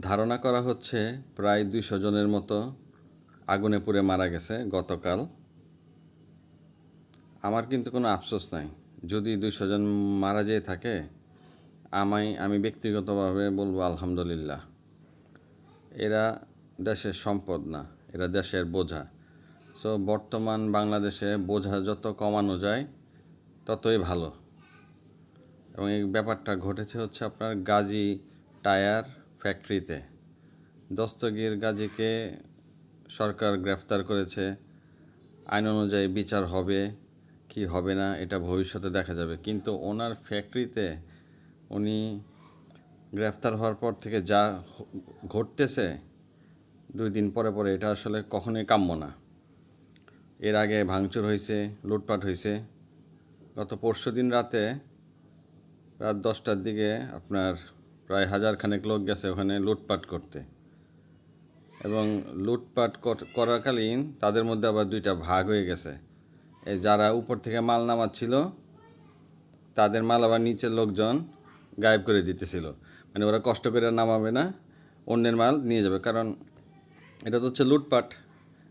ধারণা করা হচ্ছে প্রায় দুইশো জনের মতো আগুনে পুড়ে মারা গেছে গতকাল। আমার কিন্তু কোনো আফসোস নাই। যদি দুইশো জন মারা যেয়ে থাকে, আমায়, আমি ব্যক্তিগতভাবে বলব আলহামদুলিল্লাহ। এরা দেশের সম্পদ না, এরা দেশের বোঝা। সো বর্তমান বাংলাদেশে বোঝা যত কমানো যায়, ততই ভালো। এবং এই ব্যাপারটা ঘটেছে হচ্ছে আপনার গাজী টায়ার ফ্যাক্টরিতে দস্তগীর গাজীকে সরকার গ্রেফতার করেছে। আইন অনুযায়ী বিচার হবে কি হবে না, এটা ভবিষ্যতে দেখা যাবে। কিন্তু ওনার ফ্যাক্টরিতে উনি গ্রেফতার হওয়ার পর থেকে যা ঘটতেছে, দুই দিন পরে পরে এটা আসলে কখনোই কাম্য না। এর আগে ভাঙচুর হয়েছে, লুটপাট হয়েছে। গত পরশু দিন রাতে রাত দশটার দিকে আপনার প্রায় হাজার খানেক লোক গেছে ওখানে লুটপাট করতে। এবং লুটপাট কর- করাকালীন তাদের মধ্যে আবার দুইটা ভাগ হয়ে গেছে। এই যারা উপর থেকে মাল নামাচ্ছিল, তাদের মাল আবার নিচের লোকজন গায়েব করে দিতেছিল। মানে ওরা কষ্ট করে নামাবে না, অন্যের মাল নিয়ে যাবে। কারণ এটা তো হচ্ছে লুটপাট,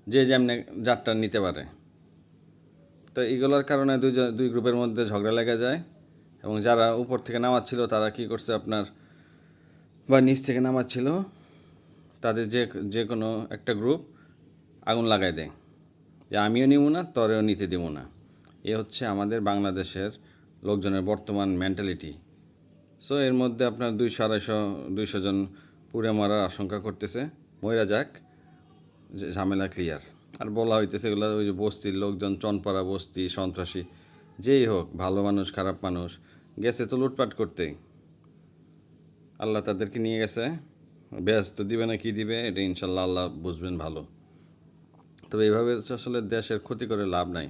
যে যেমনি যাত্রা নিতে পারে। তো এগুলোর কারণে দুই দুই গ্রুপের মধ্যে ঝগড়া লেগে যায়। এবং যারা উপর থেকে নামাচ্ছিল, তারা কি করছে আপনার বা নিচ থেকে নামাচ্ছিল তাদের যে যে কোনো একটা গ্রুপ আগুন লাগাই দেয়। যে আমিও নিব না, তরেও নিতে দেবো না। এ হচ্ছে আমাদের বাংলাদেশের লোকজনের বর্তমান মেন্টালিটি সো এর মধ্যে আপনার দুইশো, আড়াইশো, দুইশো জন পুড়ে মারার আশঙ্কা করতেছে। ময়রা যাক ঝামেলা ক্লিয়ার আর বলা হইতেছে এগুলো ওই যে বস্তির লোকজন, চনপাড়া বস্তি, সন্ত্রাসী, যেই হোক, ভালো মানুষ, খারাপ মানুষ, গেছে তো লুটপাট করতেই। আল্লাহ তাদেরকে নিয়ে গেছে। ব্যস্ত দিবে না কি দিবে, এটা ইনশাল্লাহ আল্লাহ বুঝবেন ভালো। তবে এইভাবে আসলে দেশের ক্ষতি করে লাভ নাই।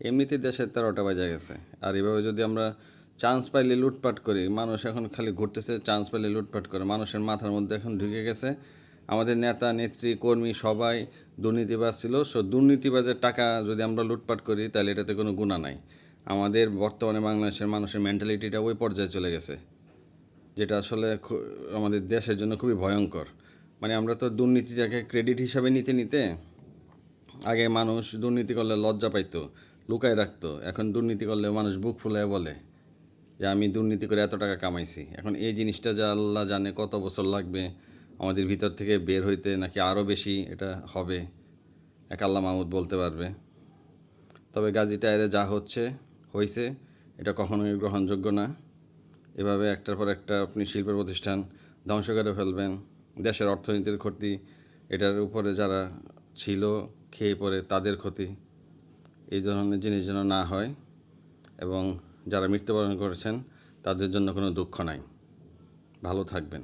এমনিতেই দেশের তেরোটা বাজে গেছে। আর এভাবে যদি আমরা চান্স পাইলে লুটপাট করি, মানুষ এখন খালি ঘুরতেছে চান্স পাইলে লুটপাট করে। মানুষের মাথার মধ্যে এখন ঢুকে গেছে। আমাদের নেতা, নেত্রী, কর্মী সবাই দুর্নীতিবাজ ছিল। সো দুর্নীতিবাজের টাকা যদি আমরা লুটপাট করি, তাহলে এটাতে কোনো গুণা নাই। আমাদের বর্তমানে বাংলাদেশের মানুষের মেন্টালিটিটা ওই পর্যায়ে চলে গেছে। যেটা আসলে আমাদের দেশের জন্য খুবই ভয়ঙ্কর। মানে আমরা তো দুর্নীতিটাকে ক্রেডিট হিসাবে নিতে নিতে আগে মানুষ দুর্নীতি করলে লজ্জা পাইতো, লুকায় রাখতো। এখন দুর্নীতি করলে মানুষ বুক ফুলায় বলে যে, আমি দুর্নীতি করে এত টাকা কামাইছি। এখন এই জিনিসটা যা আল্লাহ জানে কত বছর লাগবে, আমাদের ভিতর থেকে বের হইতে নাকি আরও বেশি এটা হবে, এক আল্লাহ মাহমুদ বলতে পারবে। তবে গাজী টায়ারে যা হচ্ছে হয়েছে এটা কখনোই গ্রহণযোগ্য না। এভাবে একটার পর একটা আপনি শিল্প প্রতিষ্ঠান ধ্বংস করে ফেলবেন, দেশের অর্থনীতির ক্ষতি, এটার উপরে যারা ছিল, খেয়ে পড়ে তাদের ক্ষতি, এই ধরনের জিনিস যেন না হয় এবং যারা মৃত্যুবরণ করেছেন তাদের জন্য কোনো দুঃখ নাই। ভালো থাকবেন।